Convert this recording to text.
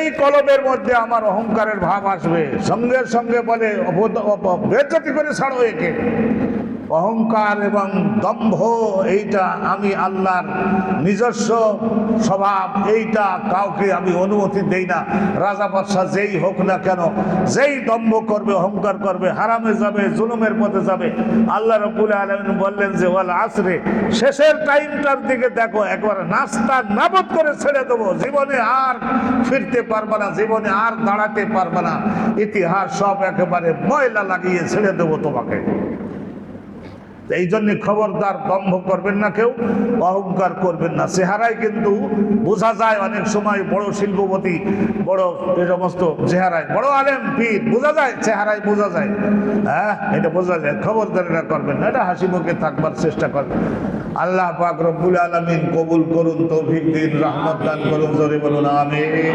যেই কলমের মধ্যে আমার অহংকারের ভাব আসবে। সঙ্গে সঙ্গে বলে বেচতি করে ছাড়ো একে। অহংকার এবং দম্ভ, এইটা আমি আল্লাহর নিজস্ব স্বভাব, এইটা কাউকে আমি অনুমতি দেই না। রাজা বাদশাহ যেই হোক না কেন, যেই দম্ভ করবে, অহংকার করবে, হারামে যাবে, জুলুমের পথে যাবে, আল্লাহ রবুল আলমিন বললেন যে, ওয়াল আসরে, শেষের টাইমটার দিকে দেখো, একবার নাস্তা নাবদ করে ছেড়ে দেবো। জীবনে আর ফিরতে পারবে না, জীবনে আর দাঁড়াতে পারবে না। ইতিহাস সব একেবারে ময়লা লাগিয়ে ছেড়ে দেবো তোমাকে। এই জন্য খবরদার দম্ভ করবেন না কেউ, অহংকার করবেন না। চেহারায় কিন্তু বোঝা যায় অনেক সময় বড় শিল্পপতি, বড় এই সমস্ত চেহারায়, বড় আলেম, পীর, বোঝা যায়, চেহারায় বোঝা যায়। হ্যাঁ এটা বোঝা যায় খবরদার এটা করবেন না, এটা হাসি মুখে থাকবার চেষ্টা করবেন। আল্লাহ পাক রব্বুল আলমিন কবুল করুন, তৌফিক দিন, রহমত দান করুন, জোরে বলুন, আমিন।